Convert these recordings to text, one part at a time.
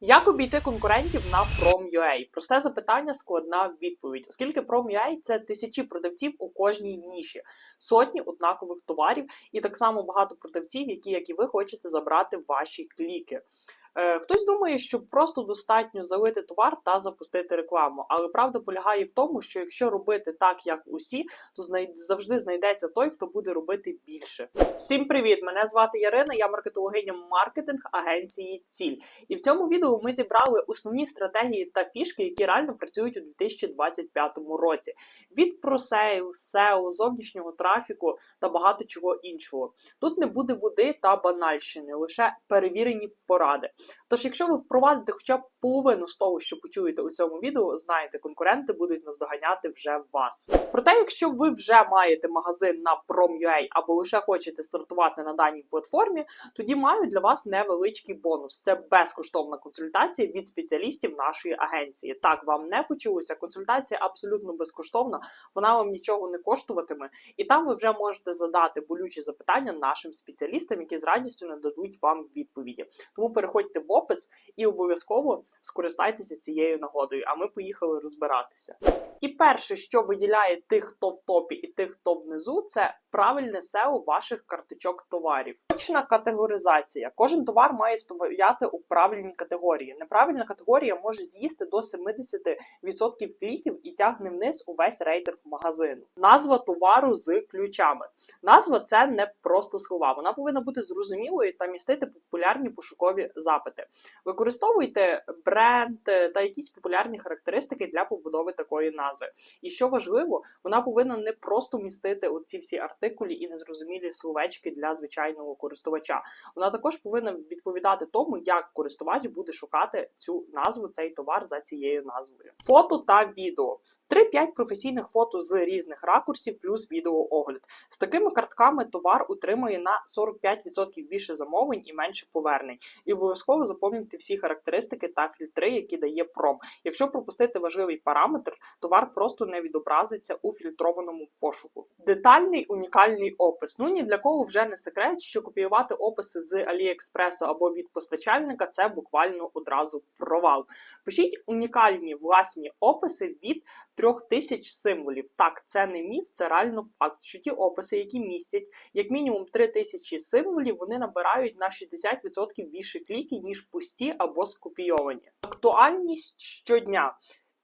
Як обійти конкурентів на Prom.ua? Просте запитання, складна відповідь, оскільки Prom.ua – це тисячі продавців у кожній ніші, сотні однакових товарів і так само багато продавців, які, як і ви, хочете забрати ваші кліки. Е, Хтось думає, що просто достатньо залити товар та запустити рекламу, але правда полягає в тому, що якщо робити так, як усі, то завжди знайдеться той, хто буде робити більше. Всім привіт! Мене звати Ярина, я маркетологиня маркетинг агенції Ціль. І в цьому відео ми зібрали основні стратегії та фішки, які реально працюють у 2025 році. Від просеїв, SEO, зовнішнього трафіку та багато чого іншого. Тут не буде води та банальщини, лише перевірені поради. Тож, якщо ви впровадите хоча б половину з того, що почуєте у цьому відео, знаєте, конкуренти будуть наздоганяти вже вас. Проте, якщо ви вже маєте магазин на Prom.ua або лише хочете стартувати на даній платформі, тоді маю для вас невеличкий бонус. Це безкоштовна консультація від спеціалістів нашої агенції. Так, вам не почулося. Консультація абсолютно безкоштовна, вона вам нічого не коштуватиме, і там ви вже можете задати болючі запитання нашим спеціалістам, які з радістю нададуть вам відповіді. Тому переходьте в опис і обов'язково скористайтеся цією нагодою. А ми поїхали розбиратися. І перше, що виділяє тих, хто в топі, і тих, хто внизу, це правильне SEO ваших карточок товарів. Точна категоризація. Кожен товар має стояти у правильній категорії. Неправильна категорія може з'їсти до 70% кліків і тягне вниз увесь рейтинг магазину. Назва товару з ключами. Назва це не просто слова. Вона повинна бути зрозумілою та містити популярні пошукові запити. Використовуйте бренд е, та якісь популярні характеристики для побудови такої назви. І що важливо, вона повинна не просто містити оці всі артикулі і незрозумілі словечки для звичайного користувача. Вона також повинна відповідати тому, як користувач буде шукати цю назву, цей товар за цією назвою. Фото та відео. 3-5 професійних фото з різних ракурсів, плюс відеоогляд. З такими картками товар утримує на 45% більше замовлень і менше повернень. І обов'язково заповнюйте всі характеристики та фільтри, які дає пром. Якщо пропустити важливий параметр, товар просто не відобразиться у фільтрованому пошуку. Детальний унікальний опис. Ну ні для кого вже не секрет, що копіювати описи з Аліекспресу або від постачальника це буквально одразу провал. Пишіть унікальні власні описи від трьох тисяч символів. Так, це не міф, це реально факт. Що ті описи, які містять як мінімум три тисячі символів, вони набирають на 60% більше кліків, ніж пусті або скопійовані. Актуальність щодня.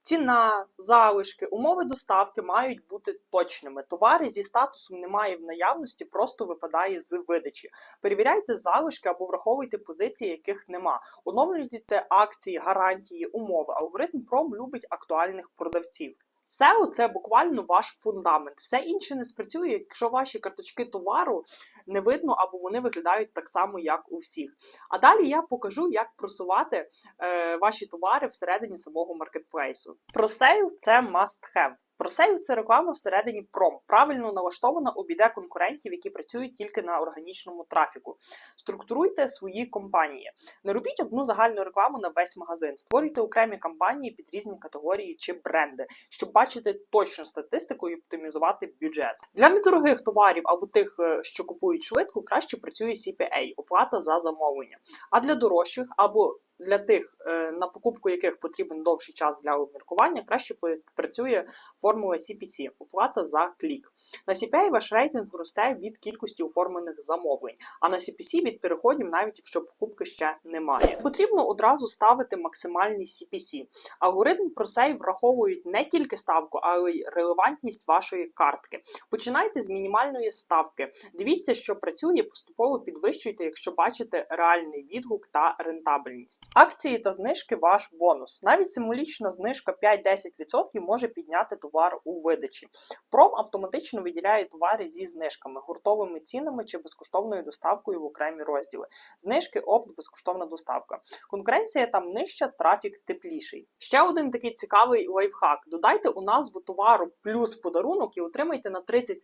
Ціна, залишки, умови доставки мають бути точними. Товари зі статусом немає в наявності, просто випадає з видачі. Перевіряйте залишки або враховуйте позиції, яких нема. Оновлюйте акції, гарантії, умови. Алгоритм Пром любить актуальних продавців. SEO – це буквально ваш фундамент. Все інше не спрацює, якщо ваші карточки товару не видно або вони виглядають так само, як у всіх. А далі я покажу, як просувати е, ваші товари всередині самого маркетплейсу. Про SEO – це must have. ProSale – це реклама всередині пром. Правильно налаштована обійде конкурентів, які працюють тільки на органічному трафіку. Структуруйте свої компанії. Не робіть одну загальну рекламу на весь магазин. Створюйте окремі кампанії під різні категорії чи бренди, щоб бачити точну статистику і оптимізувати бюджет. Для недорогих товарів або тих, е, що купують швидко, краще працює CPA – оплата за замовлення. А для дорожчих або для тих, е, на покупку яких потрібен довший час для обміркування, краще працює формула CPC – оплата за клік. На CPA ваш рейтинг росте від кількості оформлених замовлень, а на CPC від переходів, навіть якщо покупки ще немає. Потрібно одразу ставити максимальний CPC. Алгоритм ProSave враховують не тільки ставку, але й релевантність вашої картки. Починайте з мінімальної ставки. Дивіться, що працює, поступово підвищуйте, якщо бачите реальний відгук та рентабельність. Акції та знижки ваш бонус. Навіть символічна знижка 5-10% може підняти товар у видачі. Пром автоматично виділяє товари зі знижками, гуртовими цінами чи безкоштовною доставкою в окремі розділи. Знижки, опт, безкоштовна доставка. Конкуренція там нижча, трафік тепліший. Ще один такий цікавий лайфхак: додайте у назву товару плюс подарунок і отримайте на 30%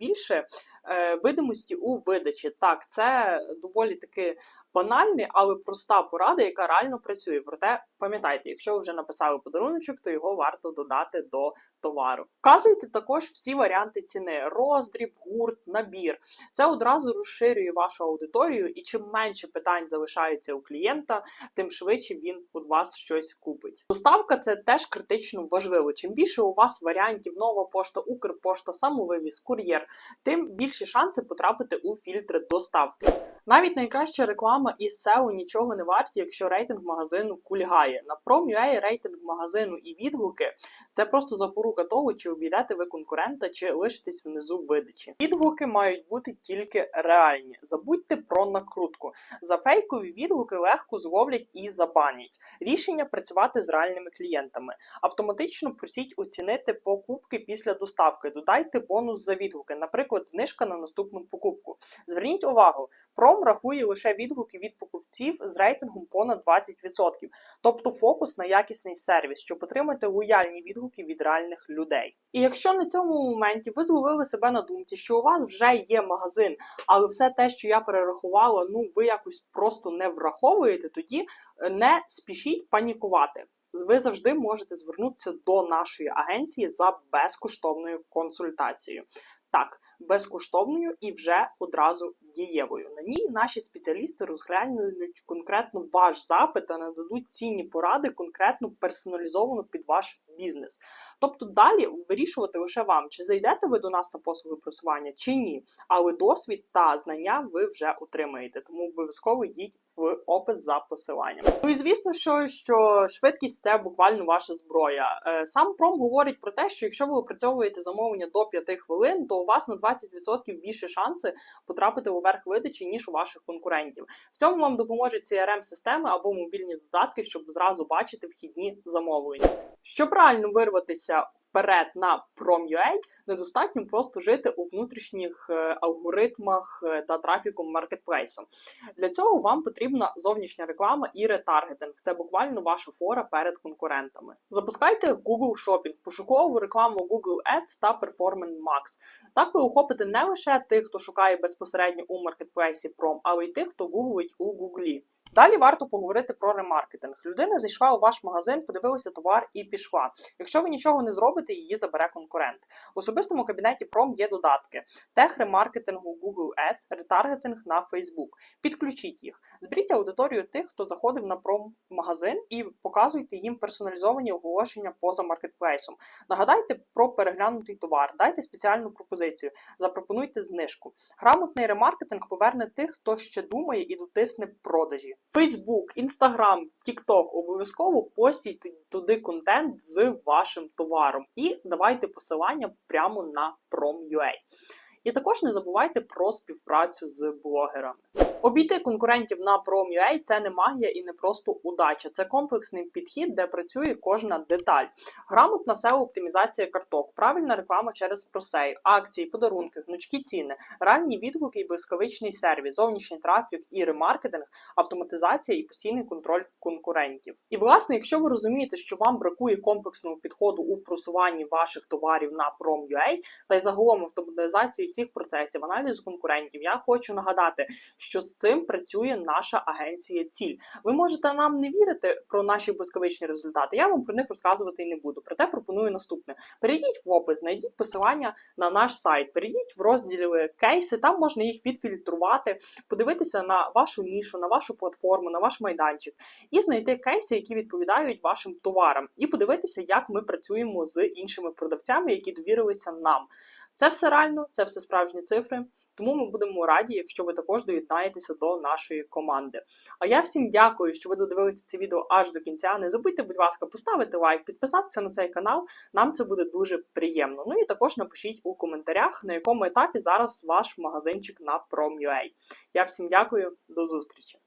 більше е, видимості у видачі. Так, це доволі таки банальний, але проста порада, яка реально працює. Проте пам'ятайте, якщо ви вже написали подаруночок, то його варто додати до товару. Вказуйте також всі варіанти ціни: роздріб, гурт, набір. Це одразу розширює вашу аудиторію, і чим менше питань залишається у клієнта, тим швидше він у вас щось купить. Доставка це теж критично важливо. Чим більше у вас варіантів нова пошта, Укрпошта, самовивіз, кур'єр, тим більші шанси потрапити у фільтри доставки. Навіть найкраща реклама із SEO нічого не варті, якщо рейтинг магазину кульгає. На Prom.ua рейтинг магазину і відгуки це просто запорука того, чи обійдете ви конкурента, чи лишитесь внизу видачі. Відгуки мають бути тільки реальні. Забудьте про накрутку. За фейкові відгуки легко зловлять і забанять. Рішення працювати з реальними клієнтами. Автоматично просіть оцінити покупки після доставки. Додайте бонус за відгуки, наприклад, знижка на наступну покупку. Зверніть увагу, Пром рахує лише відгуки від покупців з рейтингом понад 20%, тобто фокус на якісний сервіс, щоб отримати лояльні відгуки від реальних людей. І якщо на цьому моменті ви зловили себе на думці, що у вас вже є магазин, але все те, що я перерахувала, ну ви якось просто не враховуєте, тоді е, не спішіть панікувати. Ви завжди можете звернутися до нашої агенції за безкоштовною консультацією. Так, безкоштовною і вже одразу дієвою. На ній наші спеціалісти розглянуть конкретно ваш запит та нададуть цінні поради, конкретно персоналізовано під ваш бізнес. Тобто далі вирішувати лише вам, чи зайдете ви до нас на послуги просування, чи ні. Але досвід та знання ви вже отримаєте, тому обов'язково йдіть в опис за посиланням. Ну і звісно, що, що швидкість це буквально ваша зброя. Е, Сам пром говорить про те, що якщо ви опрацьовуєте замовлення до 5 хвилин, то у вас на 20% більше шанси потрапити у верх видачі, ніж у ваших конкурентів. В цьому вам допоможуть crm системи або мобільні додатки, щоб зразу бачити вхідні замовлення. Щоб правильно вирватися вперед на Prom.ua, недостатньо просто жити у внутрішніх е, алгоритмах е, та трафіку маркетплейсу. Для цього вам потрібна зовнішня реклама і ретаргетинг. Це буквально ваша фора перед конкурентами. Запускайте Google Shopping, пошукову рекламу Google Ads та Performance Max. Так ви охопите не лише тих, хто шукає безпосередньо у маркетплейсі Prom, але й тих, хто гуглить у Google. Далі варто поговорити про ремаркетинг. Людина зайшла у ваш магазин, подивилася товар і пішла. Якщо ви нічого не зробите, її забере конкурент. В особистому кабінеті Prom є додатки: тех ремаркетингу Google Ads, ретаргетинг на Facebook. Підключіть їх. Зберіть аудиторію тих, хто заходив на Prom магазин, і показуйте їм персоналізовані оголошення поза маркетплейсом. Нагадайте про переглянутий товар, дайте спеціальну пропозицію, запропонуйте знижку. Грамотний ремаркетинг поверне тих, хто ще думає і дотисне продажі. Facebook, Instagram, TikTok обов'язково постійте туди контент з вашим товаром і давайте посилання прямо на Prom.ua. І також не забувайте про співпрацю з блогерами. Обійти конкурентів на Prom.ua – це не магія і не просто удача. Це комплексний підхід, де працює кожна деталь. Грамотна SEO-оптимізація карток, правильна реклама через просей, акції, подарунки, гнучкі ціни, реальні відгуки і блискавичний сервіс, зовнішній трафік і ремаркетинг, автоматизація і постійний контроль конкурентів. І власне, якщо ви розумієте, що вам бракує комплексного підходу у просуванні ваших товарів на Prom.ua, та й загалом автоматизації всіх процесів, аналізу конкурентів, я хочу нагадати, що з цим працює наша агенція Ціль. Ви можете нам не вірити про наші блискавичні результати. Я вам про них розказувати не буду. Проте пропоную наступне: перейдіть в опис, знайдіть посилання на наш сайт, перейдіть в розділи кейси, там можна їх відфільтрувати, подивитися на вашу нішу, на вашу платформу, на ваш майданчик і знайти кейси, які відповідають вашим товарам, і подивитися, як ми працюємо з іншими продавцями, які довірилися нам. Це все реально, це все справжні цифри. Тому ми будемо раді, якщо ви також доєднаєтеся до нашої команди. А я всім дякую, що ви додивилися це відео аж до кінця. Не забудьте, будь ласка, поставити лайк, підписатися на цей канал. Нам це буде дуже приємно. Ну і також напишіть у коментарях, на якому етапі зараз ваш магазинчик на Prom.ua. Я всім дякую, до зустрічі!